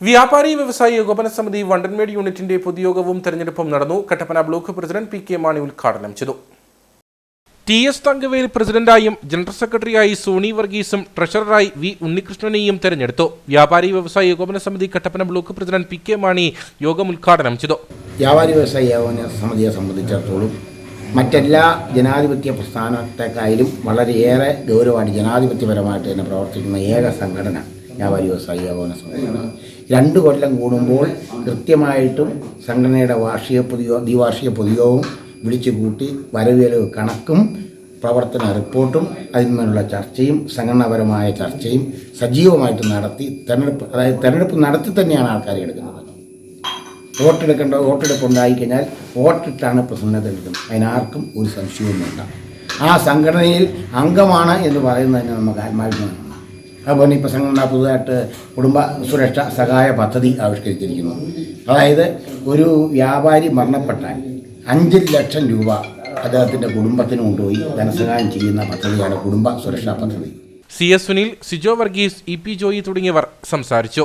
വ്യാപാരി വ്യവസായി ഏകോപന സമിതി വണ്ടൻമേട് യൂണിറ്റിന്റെ പൊതുയോഗവും തെരഞ്ഞെടുപ്പും നടന്നു. Kattappana block president P K Mani ഉദ്ഘാടനം ചെയ്തു. ടി എസ് തങ്കവേൽ പ്രസിഡന്റായും ജനറൽ സെക്രട്ടറിയായി സോണി വർഗീസും ട്രഷററായി വി ഉണ്ണികൃഷ്ണനെയും തെരഞ്ഞെടുത്തു. വ്യാപാരി വ്യവസായി ഏകോപന സമിതി Kattappana block president P K Mani യോഗം ഉദ്ഘാടനം ചെയ്തു. വ്യാപാരി വ്യവസായി ഏകോപന സമിതിയെ സംബന്ധിച്ചിടത്തോളം മറ്റെല്ലാ ജനാധിപത്യ പ്രസ്ഥാനത്തെക്കായാലും വളരെയേറെ ഗൗരവമാണ് ജനാധിപത്യപരമായിട്ട് തന്നെ പ്രവർത്തിക്കുന്ന ഏക സംഘടന. വ്യാപാരി വ്യവസായി ഏകോപന സമിതിയാണ് രണ്ട് കൊല്ലം കൂടുമ്പോൾ കൃത്യമായിട്ടും സംഘടനയുടെ വാർഷിക പൊതുയോ ദ്വിവാർഷിക പൊതുയോഗവും വിളിച്ചു കൂട്ടി വരവേലവ് കണക്കും പ്രവർത്തന റിപ്പോർട്ടും അതിന്മേലുള്ള ചർച്ചയും സംഘടനാപരമായ ചർച്ചയും സജീവമായിട്ട് നടത്തി തെരഞ്ഞെടുപ്പ് അതായത് തെരഞ്ഞെടുപ്പ് നടത്തി തന്നെയാണ് ആൾക്കാരെ എടുക്കുന്നത്. വോട്ടെടുക്കേണ്ട വോട്ടെടുപ്പ് ഉണ്ടായിക്കഴിഞ്ഞാൽ വോട്ടിട്ടാണ് പ്രസിഡന്റിനെ തെരഞ്ഞെടുക്കുന്നത് അതിനാർക്കും ഒരു സംശയവും വേണ്ട ആ സംഘടനയിൽ അംഗമാണ് എന്ന് പറയുന്നത് തന്നെ നമുക്ക് ആത്മാഭിമാനമാണ് അതുപോലെ ഇപ്പോൾ സംഘടന പുതുതായിട്ട് കുടുംബ സുരക്ഷ സഹായ പദ്ധതി ആവിഷ്കരിച്ചിരിക്കുന്നു. അതായത് ഒരു വ്യാപാരി മരണപ്പെട്ടാൽ അഞ്ച് ലക്ഷം രൂപ അദ്ദേഹത്തിന്റെ കുടുംബത്തിന് കൊണ്ടുപോയി ധനസഹായം ചെയ്യുന്ന പദ്ധതിയാണ് കുടുംബ സുരക്ഷാ പദ്ധതി. C S Sunil Sijo Varghese E P Joy തുടങ്ങിയവർ സംസാരിച്ചു.